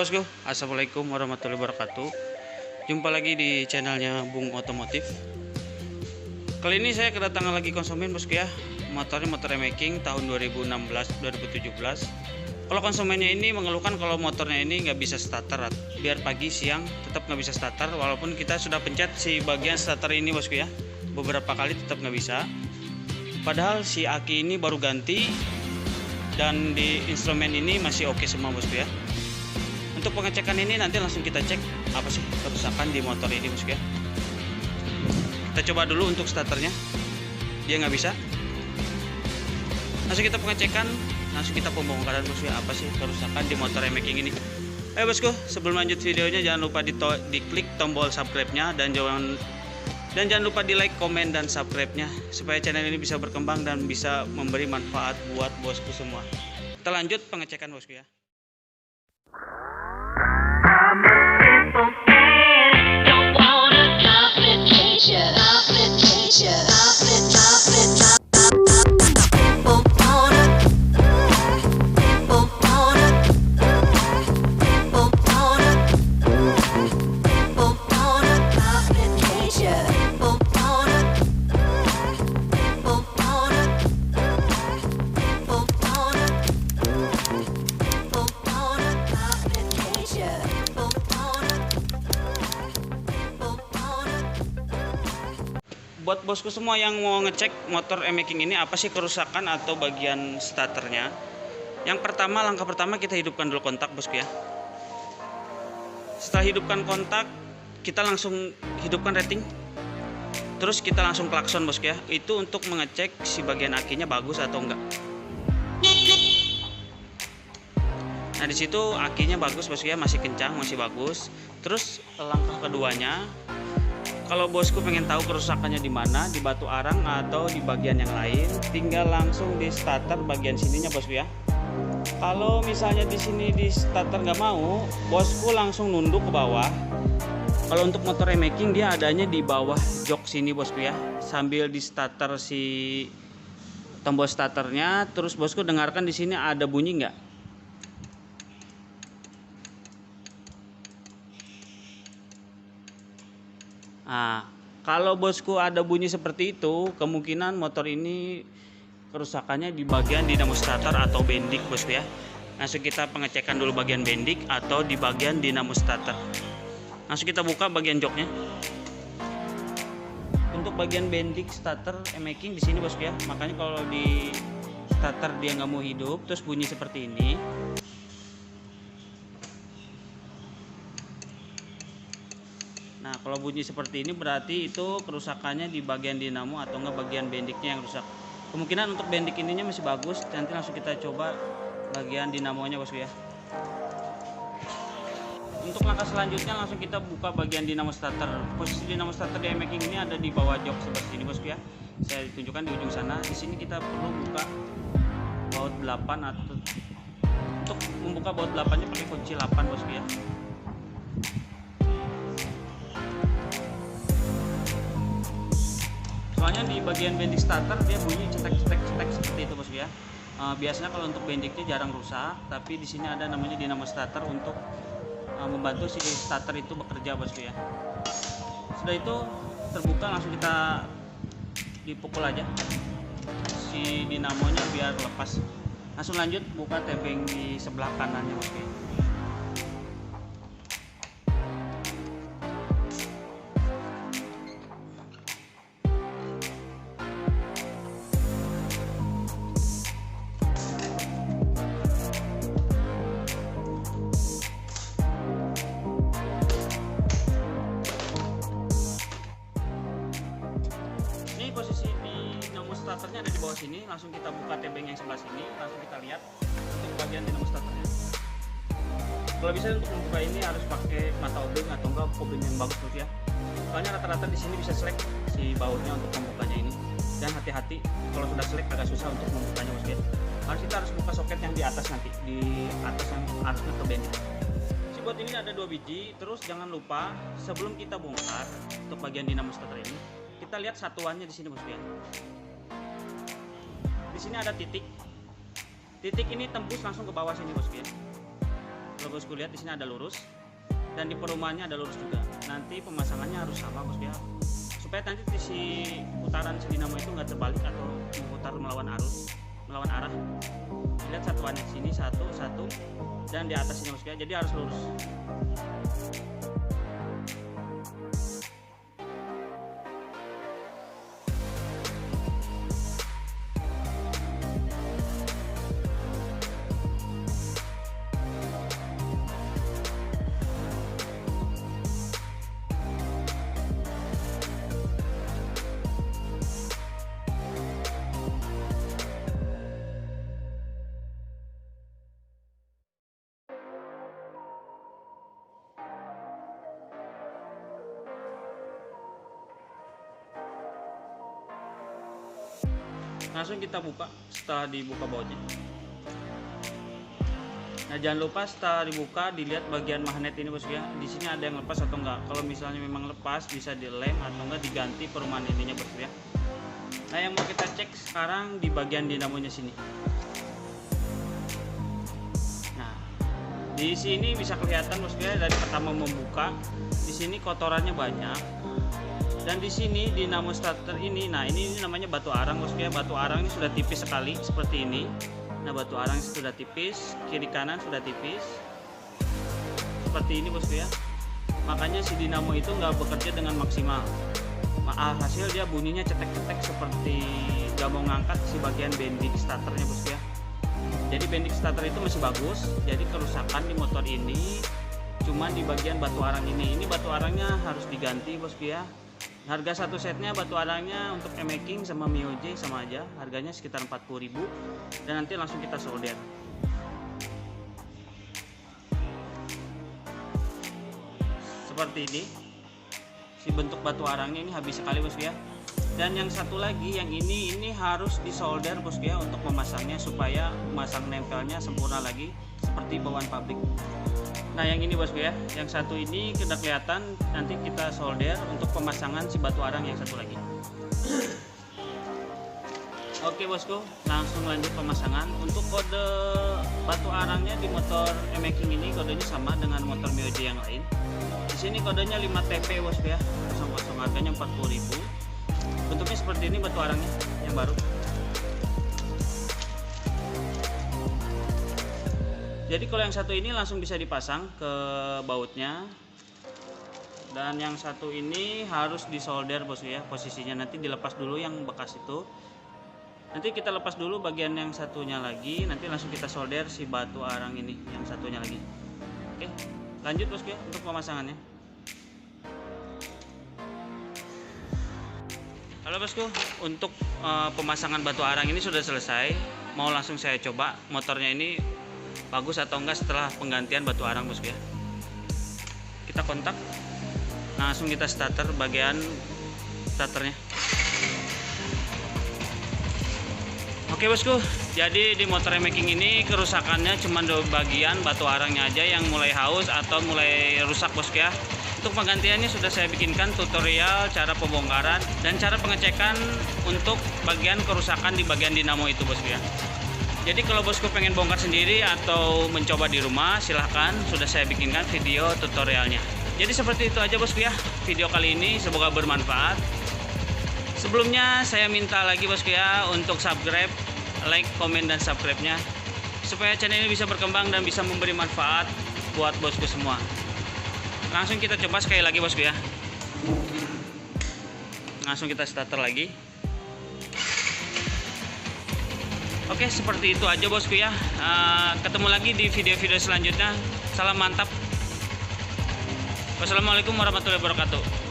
Bosku, Assalamualaikum warahmatullahi wabarakatuh. Jumpa lagi di channelnya Bung Otomotif. Kali ini saya kedatangan lagi konsumen bosku ya. Motornya motor making tahun 2016-2017 Kalau konsumennya ini mengeluhkan kalau motornya ini nggak bisa starter. Biar pagi siang tetap nggak bisa starter Walaupun kita sudah pencet si bagian starter ini bosku ya. Beberapa kali tetap nggak bisa. Padahal si aki ini baru ganti dan di instrumen ini masih oke semua bosku ya untuk pengecekan ini nanti langsung kita cek apa sih kerusakan di motor ini bosku ya kita coba dulu untuk starternya dia nggak bisa langsung kita pengecekan langsung kita pembongkaran bosku ya apa sih kerusakan di motor making ini ayo bosku sebelum lanjut videonya jangan lupa di, di klik tombol subscribe nya dan jangan dan jangan lupa di like, komen, dan subscribe-nya supaya channel ini bisa berkembang dan bisa memberi manfaat buat bosku semua. Kita lanjut pengecekan bosku ya. Buat bosku semua yang mau ngecek motor e-making ini apa sih kerusakan atau bagian starternya? Yang pertama, langkah pertama kita hidupkan dulu kontak bosku ya. Setelah hidupkan kontak, kita langsung hidupkan rating. Terus kita langsung klakson bosku ya. Itu untuk mengecek si bagian akinya bagus atau enggak. Nah di situ akinya bagus bosku ya, masih kencang, masih bagus. Terus langkah keduanya, kalau bosku pengen tahu kerusakannya di mana, di batu arang atau di bagian yang lain, tinggal langsung di starter bagian sininya bosku ya. Kalau misalnya di sini di starter nggak mau, bosku langsung nunduk ke bawah. Kalau untuk motor remaking dia adanya di bawah jok sini bosku ya, sambil di starter si tombol starternya. Terus bosku dengarkan di sini ada bunyi nggak? Nah, kalau bosku ada bunyi seperti itu, kemungkinan motor ini kerusakannya di bagian dinamo starter atau bendik bosku ya. Langsung kita pengecekan dulu bagian bendik atau di bagian dinamo starter. Langsung kita buka bagian joknya. Untuk bagian bendik starter e-making di sini bosku ya. Makanya kalau di starter dia nggak mau hidup, terus bunyi seperti ini, kalau bunyi seperti ini berarti itu kerusakannya di bagian dinamo atau enggak bagian bendiknya yang rusak. Kemungkinan untuk bendik ininya masih bagus. Nanti langsung kita coba bagian dinamonya, Bosku ya. Untuk langkah selanjutnya langsung kita buka bagian dinamo starter. Posisi dinamo starter di making ini ada di bawah jok seperti ini, Bosku ya. Saya tunjukkan di ujung sana. Di sini kita perlu buka baut 8 atau untuk membuka baut 8-nya pakai kunci 8, Bosku ya. Soalnya di bagian bending starter dia bunyi cetek cetek cetek seperti itu bosku ya. Eh, biasanya kalau untuk bendiknya jarang rusak tapi di sini ada namanya dinamo starter untuk eh, membantu si starter itu bekerja bosku ya. Sudah itu terbuka langsung kita dipukul aja si dinamonya biar lepas. Langsung lanjut buka tebing di sebelah kanannya bosku ya. Langsung kita buka tebeng yang sebelah sini langsung kita lihat untuk bagian dinamo starternya. Kalau bisa untuk membuka ini harus pakai mata obeng atau enggak obeng yang bagus terus ya. Soalnya rata-rata di sini bisa selek si bautnya untuk membukanya ini. Dan hati-hati kalau sudah selek agak susah untuk membukanya bosku ya harus kita harus buka soket yang di atas nanti di atas yang ke bending si baut ini ada dua biji terus jangan lupa sebelum kita bongkar untuk bagian dinamo starter ini kita lihat satuannya di sini bosku ya di sini ada titik. Titik ini tembus langsung ke bawah sini bosku ya kalau bosku lihat di sini ada lurus. Dan di perumahannya ada lurus juga. Nanti pemasangannya harus sama bosku ya supaya nanti di si putaran si dinamo itu nggak terbalik atau memutar melawan arus melawan arah. Lihat satuannya sini satu satu. Dan di atas ini bosku ya jadi harus lurus langsung kita buka setelah dibuka bautnya nah jangan lupa setelah dibuka dilihat bagian magnet ini bosku ya. Di sini ada yang lepas atau enggak. Kalau misalnya memang lepas bisa dilem atau enggak diganti perumahan ininya bosku ya. Nah yang mau kita cek sekarang di bagian dinamonya sini. Nah di sini bisa kelihatan bosku ya dari pertama membuka. Di sini kotorannya banyak dan di sini dinamo starter ini nah ini, ini namanya batu arang bosku ya batu arang ini sudah tipis sekali seperti ini. Nah batu arang sudah tipis kiri kanan sudah tipis. Seperti ini bosku ya. Makanya si dinamo itu nggak bekerja dengan maksimal. Ma- hasil dia bunyinya cetek-cetek seperti nggak mau ngangkat si bagian bending starternya bosku ya. Jadi bending starter itu masih bagus jadi kerusakan di motor ini cuma di bagian batu arang ini. Ini batu arangnya harus diganti bosku ya harga satu setnya batu arangnya untuk e-making sama Mioje sama aja. Harganya sekitar 40.000 dan nanti langsung kita solder. Seperti ini. Si bentuk batu arangnya ini habis sekali bosku ya. Dan yang satu lagi yang ini ini harus disolder bosku ya untuk memasangnya supaya memasang nempelnya sempurna lagi seperti bawaan pabrik nah yang ini bosku ya yang satu ini sudah kelihatan nanti kita solder untuk pemasangan si batu arang yang satu lagi Oke bosku, langsung lanjut pemasangan. Untuk kode batu arangnya di motor e-making ini kodenya sama dengan motor Mioje yang lain. Di sini kodenya 5TP bosku ya, 00 harganya 40.000. Bentuknya seperti ini batu arangnya yang baru. Jadi kalau yang satu ini langsung bisa dipasang ke bautnya. Dan yang satu ini harus disolder bosku ya. Posisinya nanti dilepas dulu yang bekas itu. Nanti kita lepas dulu bagian yang satunya lagi. Nanti langsung kita solder si batu arang ini yang satunya lagi. Oke lanjut bosku ya untuk pemasangannya. Halo bosku. Untuk eh, pemasangan batu arang ini sudah selesai. Mau langsung saya coba. Motornya ini bagus atau enggak setelah penggantian batu arang bosku ya kita kontak langsung kita starter bagian starternya Oke bosku, jadi di motor making ini kerusakannya cuma dua bagian batu arangnya aja yang mulai haus atau mulai rusak bosku ya. Untuk penggantiannya sudah saya bikinkan tutorial cara pembongkaran dan cara pengecekan untuk bagian kerusakan di bagian dinamo itu bosku ya. Jadi kalau bosku pengen bongkar sendiri atau mencoba di rumah silahkan sudah saya bikinkan video tutorialnya. Jadi seperti itu aja bosku ya video kali ini semoga bermanfaat. Sebelumnya saya minta lagi bosku ya untuk subscribe, like, komen dan subscribe-nya supaya channel ini bisa berkembang dan bisa memberi manfaat buat bosku semua. Langsung kita coba sekali lagi bosku ya. Langsung kita starter lagi. Oke, seperti itu aja bosku ya. Eh, ketemu lagi di video-video selanjutnya. Salam mantap. Wassalamualaikum warahmatullahi wabarakatuh.